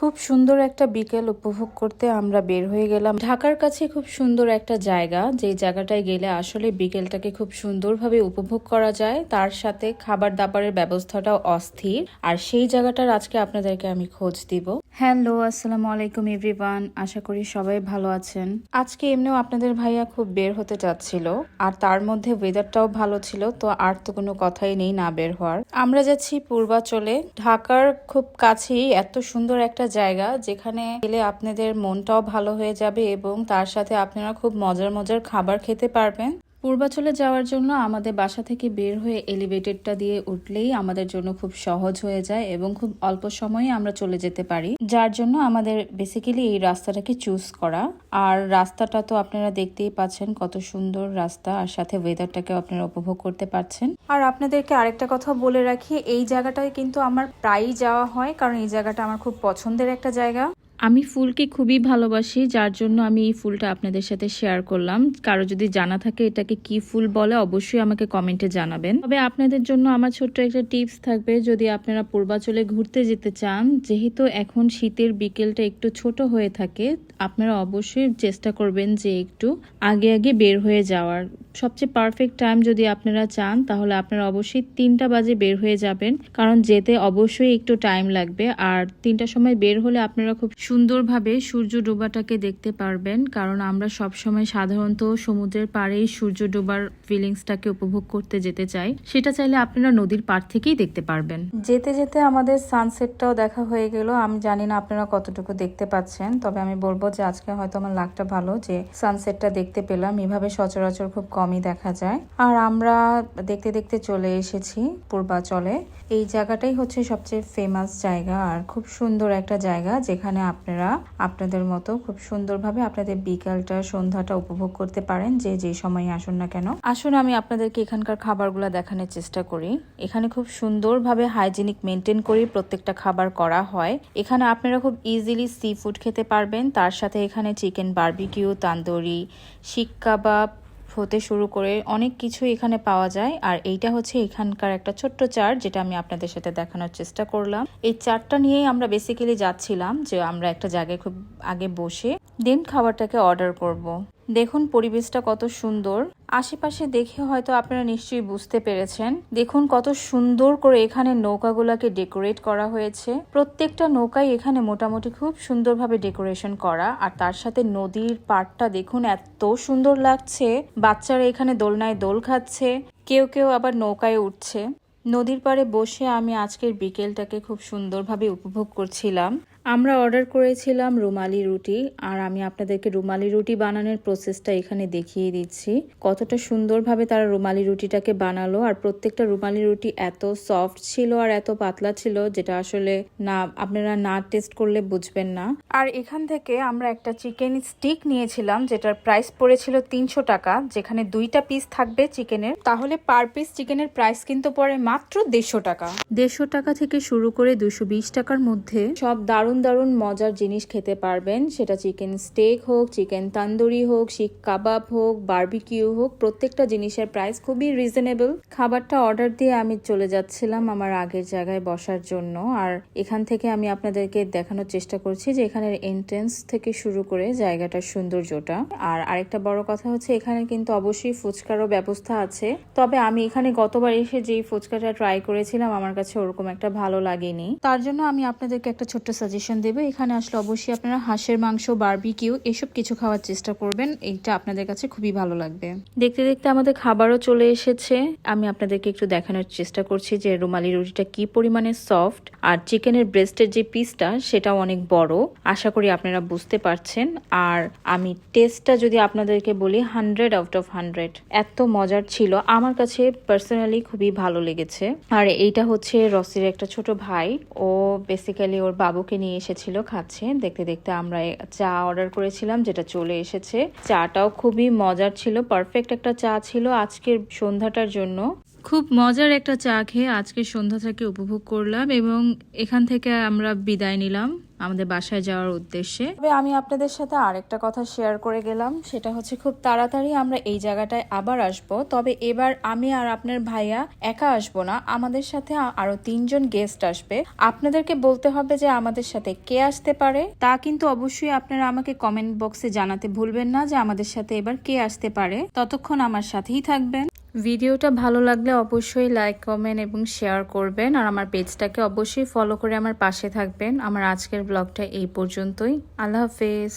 খুব সুন্দর একটা বিকেল উপভোগ করতে আমরা বের হয়ে গেলাম। ঢাকার কাছে খুব সুন্দর একটা জায়গা যেই জায়গাটায় গেলে আসলে বিকেলটাকে খুব সুন্দরভাবে উপভোগ করা যায়। তার সাথে খাবার দাবারের ব্যবস্থাটাও অস্থির। আর সেই জায়গাটার আজকে আপনাদেরকে আমি খোঁজ দিব। হ্যালো আসসালামু আলাইকুম এভরিওয়ান। আশা করি সবাই ভালো আছেন। আজকে এমনিও আপনাদের ভাইয়া খুব বের হতে চাচ্ছিল আর তার মধ্যে ওয়েদারটাও ভালো ছিল তো আর তো কোনো কথাই নেই না বের হওয়ার। আমরা যাচ্ছি পূর্বাচলে। ঢাকার খুব কাছেই এত সুন্দর একটা জায়গা যেখানে গেলে আপনাদের মনটাও ভালো হয়ে যাবে এবং তার সাথে আপনারা খুব মজার মজার খাবার খেতে পারবেন। পূর্বাচলে যাওয়ার জন্য আমাদের বাসা থেকে বের হয়ে এলিভেটেডটা দিয়ে উঠলেই আমাদের জন্য খুব সহজ হয়ে যায় এবং খুব অল্প সময়ে আমরা চলে যেতে পারি। যার জন্য আমাদের বেসিক্যালি এই রাস্তাটাকে চুজ করা। আর রাস্তাটা তো আপনারা দেখতেই পাচ্ছেন কত সুন্দর রাস্তা আর সাথে ওয়েদারটাকে আপনারা উপভোগ করতে পারছেন। আর আপনাদেরকে আরেকটা কথা বলে রাখি, এই জায়গাটায় কিন্তু আমার প্রায়ই যাওয়া হয় কারণ এই জায়গাটা আমার খুব পছন্দের একটা জায়গা। আমি ফুলকে খুবই ভালোবাসি, যার জন্য আমি এই ফুলটা আপনাদের সাথে শেয়ার করলাম। কারও যদি জানা থাকে এটাকে কি ফুল বলে, অবশ্যই আমাকে কমেন্টে জানাবেন। তবে আপনাদের জন্য আমার ছোট্ট একটা টিপস থাকবে, যদি আপনারা পূর্বাচলে ঘুরতে যেতে চান, যেহেতু এখন শীতের বিকেলটা একটু ছোট হয়ে থাকে, আপনারা অবশ্যই চেষ্টা করবেন যে একটু আগে আগে বের হয়ে যাওয়ার। সবচেয়ে পারফেক্ট টাইম যদি আপনারা চান, তাহলে আপনারা অবশ্যই তিনটা বাজে বের হয়ে যাবেন। কারণ যেতে অবশ্যই একটু টাইম লাগবে। আর তিনটার সময় বের হলে আপনারা খুব সুন্দরভাবে সূর্য ডোবাটাকে দেখতে পারবেন। কারণ আমরা সব সময় সাধারণত সমুদ্রের পাড়েই সূর্য ডোবার ফিলিংসটাকে উপভোগ করতে যেতে চাই। সেটা চাইলে আপনারা নদীর পাড় থেকেই দেখতে পারবেন। যেতে যেতে আমাদের সানসেটটাও দেখা হয়ে গেল। আমি জানি না আপনারা কতটুকু দেখতে পাচ্ছেন, তবে আমি বলব যে আজকে হয়তো আমার লাকটা ভালো যে সানসেটটা দেখতে পেলাম। এভাবে সচরাচর খুব কমই দেখা যায়। আর আমরা দেখতে দেখতে চলে এসেছি পূর্বাচলে। এই জায়গাটাই হচ্ছে সবচেয়ে ফেমাস জায়গা আর খুব সুন্দর একটা জায়গা যেখানে আপনারা আপনাদের মতো খুব সুন্দরভাবে আপনাদের বিকালটা, সন্ধ্যাটা উপভোগ করতে পারেন যে যে সময় আসুন না কেন। আসুন, আমি আপনাদেরকে এখানকার খাবারগুলো দেখানোর চেষ্টা করি। এখানে খুব সুন্দরভাবে হাইজিনিক মেনটেন করে প্রত্যেকটা খাবার করা হয়। এখানে আপনারা খুব ইজিলি সি ফুড খেতে পারবেন। তার সাথে এখানে চিকেন বার্বিকিউ তান্দুরি শিক কাবাব হতে শুরু করে অনেক কিছু এখানে পাওয়া যায়। আর এইটা হচ্ছে এখানকার একটা ছোট্ট চার্ট যেটা আমি আপনাদের সাথে দেখানোর চেষ্টা করলাম। এই চার্টটা নিয়েই আমরা বেসিক্যালি যাচ্ছিলাম যে আমরা একটা জায়গায় খুব আগে বসে দেন খাবারটাকে অর্ডার করব। দেখুন পরিবেশটা কত সুন্দর। আশেপাশে দেখে হয়তো আপনারা নিশ্চয়ই বুঝতে পেরেছেন। দেখুন কত সুন্দর করে এখানে নৌকাগুলোকে ডেকোরেট করা হয়েছে। প্রত্যেকটা নৌকাই এখানে মোটামুটি খুব সুন্দরভাবে ডেকোরেশন করা। আর তার সাথে নদীর পাড়টা দেখুন এত সুন্দর লাগছে। বাচ্চারা এখানে দোলনায় দোল খাচ্ছে। কেউ কেউ আবার নৌকায় উঠছে। নদীর পাড়ে বসে আমি আজকের বিকেলটাকে খুব সুন্দরভাবে উপভোগ করছিলাম। আমরা অর্ডার করেছিলাম রুমালি রুটি আর আমি আপনাদেরকে রুমালি রুটি বানানোর প্রসেসটা এখানে দেখিয়ে দিচ্ছি। কতটা সুন্দরভাবে তারা রুমালি রুটিটাকে বানালো আর প্রত্যেকটা রুমালি রুটি এত সফট ছিল আর এত পাতলা ছিল যেটা আসলে না আপনারা না টেস্ট করলে বুঝবেন না। আর এখান থেকে আমরা একটা চিকেন স্টিক নিয়েছিলাম যেটার প্রাইস পড়েছিল তিনশো টাকা যেখানে দুইটা পিস থাকবে চিকেনের তাহলে পার পিস চিকেনের প্রাইস কিন্তু পড়ে মাত্র দেড়শো টাকা। দেড়শো টাকা থেকে শুরু করে দুশো বিশ টাকার মধ্যে সব দারুণ দারুণ মজার জিনিস খেতে পারবেন। সেটা চিকেন স্টেক হোক চিকেন তান্দুরি হোক শিক কাবাব হোক বার্বিকিউ হোক প্রত্যেকটা জিনিসের প্রাইস খুবই রিজনেবল খাবারটা অর্ডার দিয়ে আমি চলে যাচ্ছিলাম আমার আগের জায়গায় বসার জন্য। আর এখান থেকে আমি আপনাদেরকে দেখানোর চেষ্টা করছি যে এখানের এন্ট্রেন্স থেকে শুরু করে জায়গাটার সৌন্দর্যটা। আর আরেকটা বড় কথা হচ্ছে এখানে কিন্তু অবশ্যই ফুচকারও ব্যবস্থা আছে। তবে আমি এখানে গতবার এসে যেই ফুচকাটা ট্রাই করেছিলাম, আমার কাছে ওরকম একটা ভালো লাগেনি। তার জন্য আমি আপনাদেরকে একটা ছোট্ট সাজেশন দেবো। এখানে আসলে অবশ্যই আপনারা হাঁসের মাংস বার্বিকিউ এসব কিছু খাওয়ার চেষ্টা করবেন। এইটা আপনাদের কাছে খুবই ভালো লাগবে। দেখতে দেখতে আমাদের খাবারও চলে এসেছে। আমি আপনাদেরকে একটু দেখানোর চেষ্টা করছি যে রুমালি রুটিটা কি পরিমাণে সফট আর চিকেনের ব্রেস্টের যে পিসটা সেটাও অনেক বড়। আশা করি আপনারা বুঝতে পারছেন। আর আমি টেস্টটা যদি আপনাদেরকে বলি হান্ড্রেড আউট অফ হান্ড্রেড এত মজার ছিল। আমার কাছে পার্সোনালি খুবই ভালো লেগেছে। আর এইটা হচ্ছে রসির একটা ছোট ভাই। ও বেসিক্যালি ওর বাবুকে নিয়ে এসেছিল খাচ্ছে। দেখতে দেখতে আমরা চা অর্ডার করেছিলাম, যেটা চলে এসেছে। চাটাও খুবই মজার ছিল পারফেক্ট একটা চা ছিল আজকের সন্ধ্যাটার জন্য। খুব মজার একটা চা খেয়ে আজকে সন্ধ্যাটাকে উপভোগ করলাম এবং এখান থেকে আমরা বিদায় নিলাম। আমাদের বাসায় যাওয়ার উদ্দেশ্যে। তবে আমি আপনাদের সাথে আরেকটা কথা শেয়ার করে গেলাম, সেটা হচ্ছে খুব তাড়াতাড়ি আমরা এই জায়গাটায় আবার আসব। তবে এবার আমি আর আপনার ভাইয়া একা আসব না, আমাদের সাথে আরও তিনজন গেস্ট আসবে। আপনাদেরকে বলতে হবে যে আমাদের সাথে কে আসতে পারে, তা কিন্তু অবশ্যই আপনারা আমাকে কমেন্ট বক্সে জানাতে ভুলবেন না যে আমাদের সাথে এবার কে আসতে পারে। ততক্ষণ আমার সাথেই থাকবেন। ভিডিওটা ভালো লাগলে অবশ্যই লাইক, কমেন্ট এবং শেয়ার করবেন। আর আমার পেজটাকে অবশ্যই ফলো করে আমার পাশে থাকবেন। আমার আজকের ব্লগটা এই পর্যন্তই। আল্লাহ হাফেজ।